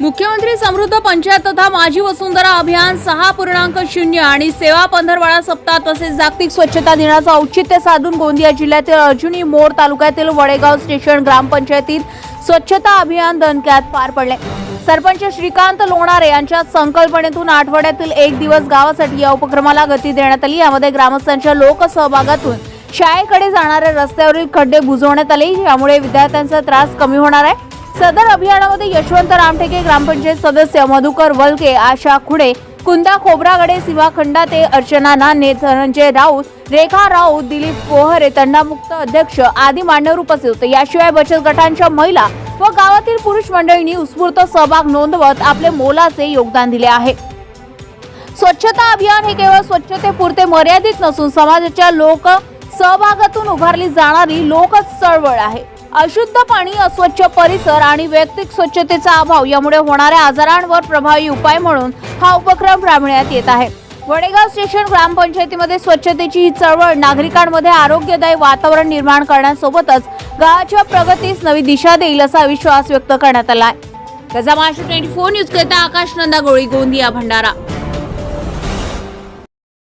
मुख्यमंत्री समृद्ध पंचायत तथा माझी वसुंधरा अभियान सहा पूर्णांक शून्य आणि सेवा पंधरवाडा सप्ताह तसेच जागतिक स्वच्छता दिनाचं औचित्य साधून गोंदिया जिल्ह्यातील अर्जुनी मोर तालुक्यातील वडेगाव स्टेशन ग्रामपंचायतीत स्वच्छता अभियान दणक्यात पार पडले. सरपंच श्रीकांत लोणारे यांच्या संकल्पनेतून आठवड्यातील एक दिवस गावासाठी या उपक्रमाला गती देण्यात आली. यामध्ये ग्रामस्थांच्या लोकसहभागातून शाळेकडे जाणाऱ्या रस्त्यावरील खड्डे बुजवण्यात आले. यामुळे विद्यार्थ्यांचा त्रास कमी होणार आहे. सदर अभियानामध्ये यशवंत रामटेके ग्रामपंचायत सदस्य मधुकर वलके आशा खुडे कुंदा खोब्रागडे सिवा खंडाते अर्चना नाने धनंजय राऊत रेखा राऊत दिलीप पोहरे तंडामुक्त अध्यक्ष आदी मान्यवर उपस्थित होते. याशिवाय बचत गटांच्या महिला व गावातील पुरुष मंडळींनी उत्स्फूर्त सहभाग नोंदवत आपले मोलाचे योगदान दिले आहे. स्वच्छता अभियान हे केवळ स्वच्छतेपुरते मर्यादित नसून समाजाच्या लोक सहभागातून उभारली जाणारी लोक चळवळ आहे. अशुद्ध पाणी अस्वच्छ परिसर आणि वैयक्तिक स्वच्छतेचा अभाव यामुळे होणाऱ्या आजारांवर प्रभावी उपाय म्हणून हा उपक्रम राबविण्यात येत आहे. वडेगाव स्टेशन ग्रामपंचायतीमध्ये स्वच्छतेची ही चळवळ नागरिकांमध्ये आरोग्यदायी वातावरण निर्माण करण्यासोबतच गावाच्या प्रगतीस नवी दिशा देईल असा विश्वास व्यक्त करण्यात आला आहे त्याचा महाराष्ट्र ट्वेंटी फोर न्यूज करता आकाश नंदा गोळी गोंदिया भंडारा.